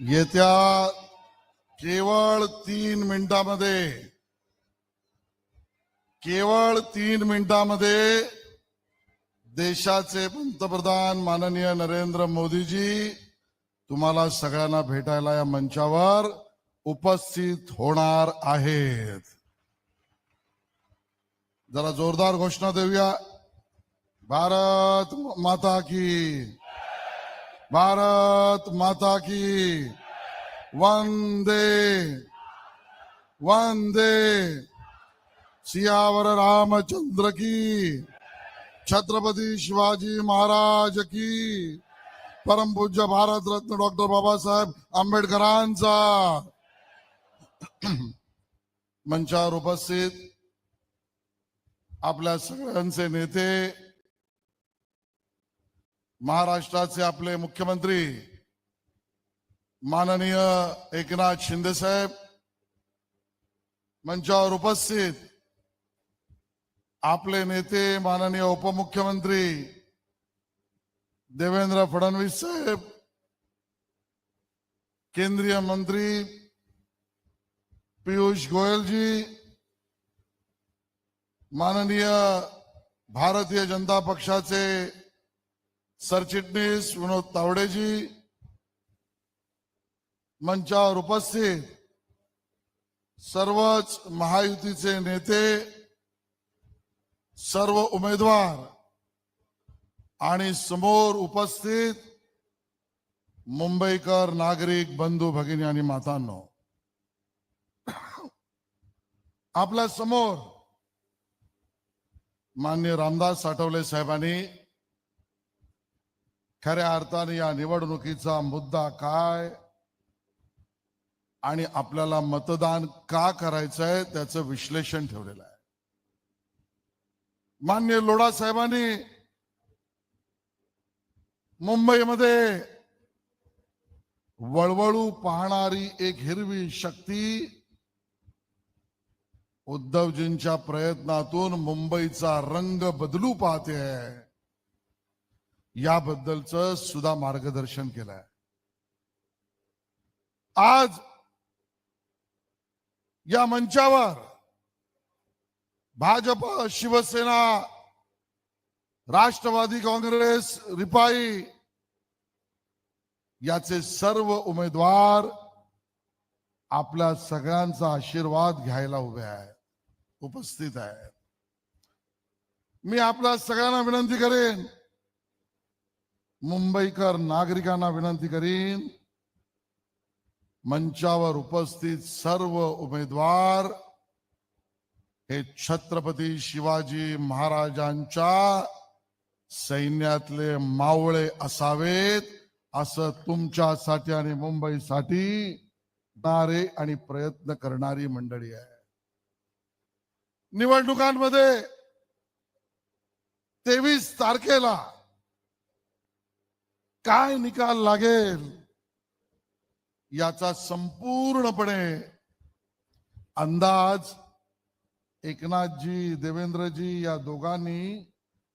येत्या केवळ तीन मिनिटामध्ये केवळ तीन मिनिटामध्ये देशाचे पंतप्रधान माननीय नरेंद्र मोदीजी तुम्हाला सगळ्यांना भेटायला या मंचावर उपस्थित होणार आहेत. जरा जोरदार घोषणा देऊया. भारत माता की भारत माता की। वंदे। वंदे। सियावर रामचंद्र की। छत्रपती शिवाजी महाराज की। परम पूज्य भारत रत्न डॉक्टर बाबासाहेब आंबेडकरांचा। मंचावर उपस्थित आपल्या सगळ्यांचे नेते महाराष्ट्राचे आपले मुख्यमंत्री माननीय एकनाथ शिंदे साहेब मंचावर उपस्थित आपले नेते माननीय उपमुख्यमंत्री देवेंद्र फडणवीस साहेब केंद्रीय मंत्री पियुष गोयलजी माननीय भारतीय जनता पक्षाचे सरचिटणीस विनोद तावडेजी मंचावर उपस्थित सर्वच महायुतीचे नेते सर्व उमेदवार आणि समोर उपस्थित मुंबईकर नागरिक बंधू भगिनी आणि मातांनो. आपल्यासमोर मान्य रामदास साठवले साहेबांनी खऱ्या अर्थाने या निवडणुकीचा मुद्दा काय? आणि आपल्याला मतदान का करायचं आहे त्याचं विश्लेषण ठेवलेलं आहे. मान्य लोढा साहेबांनी मुंबईमध्ये वळवळू पाहणारी एक हिरवी शक्ती उद्धवजींच्या प्रयत्नातून मुंबईचा रंग बदलू पाहते. आहे याबद्दलच सुद्धा मार्गदर्शन केलंय. आज या मंचावर भाजप शिवसेना राष्ट्रवादी काँग्रेस रिपाई याचे सर्व उमेदवार आपल्या सगळ्यांचा आशीर्वाद घ्यायला उभे आहेत उपस्थित आहेत. मी आपल्या सगळ्यांना विनंती करेन मुंबईकर नागरिकांना विनंती करीन मंचावर उपस्थित सर्व उमेदवार हे छत्रपती शिवाजी महाराजांच्या सैन्यातले मावळे असावेत असं तुमच्यासाठी आणि मुंबईसाठी नारे आणि प्रयत्न करणारी मंडळी आहे. निवडणुकांमध्ये तेवीस तारखेला काय निकाल लागेल याचा संपूर्णपणे अंदाज एकनाथजी देवेंद्रजी या दोघांनी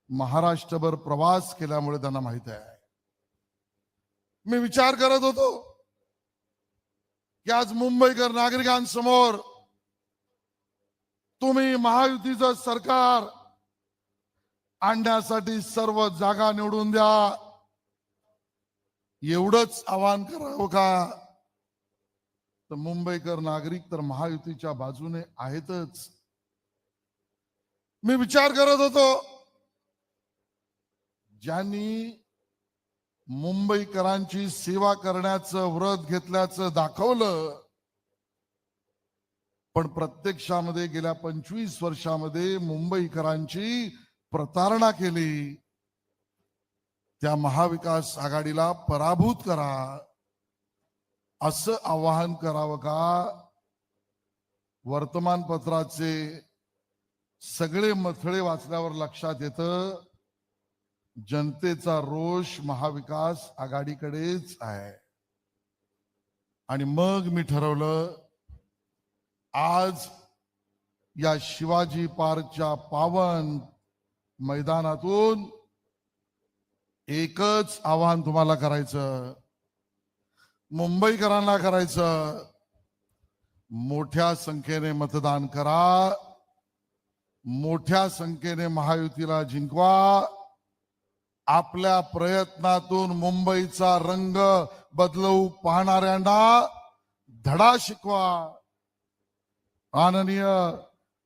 महाराष्ट्रभर प्रवास केल्यामुळे त्यांना माहीत आहे. मी विचार करत होतो की आज मुंबईकर नागरिकांसमोर तुम्ही महायुतीचं सरकार आणण्यासाठी सर्व जागा निवडून द्या. एवढंच आवाहन करावं का? तर मुंबईकर नागरिक तर महायुतीच्या बाजूने आहेतच. मी विचार करत होतो ज्यांनी मुंबईकरांची सेवा करण्याचं व्रत घेतल्याचं दाखवलं पण प्रत्यक्षामध्ये गेल्या पंचवीस वर्षामध्ये मुंबईकरांची प्रतारणा केली. त्या महाविकास आघाडीला पराभूत करा. असं आवाहन करावं का? वर्तमानपत्राचे सगळे मथळे वाचल्यावर लक्षात येतं जनतेचा रोष महाविकास आघाडीकडेच आहे. आणि मग मी ठरवलं आज या शिवाजी पार्कच्या पावन मैदानातून एकच आवाहन तुम्हाला करायचं. मुंबईकरांना करायचं. मोठ्या संख्येने मतदान करा. मोठ्या संख्येने महायुतीला जिंकवा. आपल्या प्रयत्नातून मुंबईचा रंग बदलवू पाहणाऱ्यांना धडा शिकवा. माननीय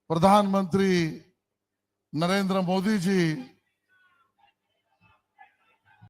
प्रधानमंत्री नरेंद्र मोदीजी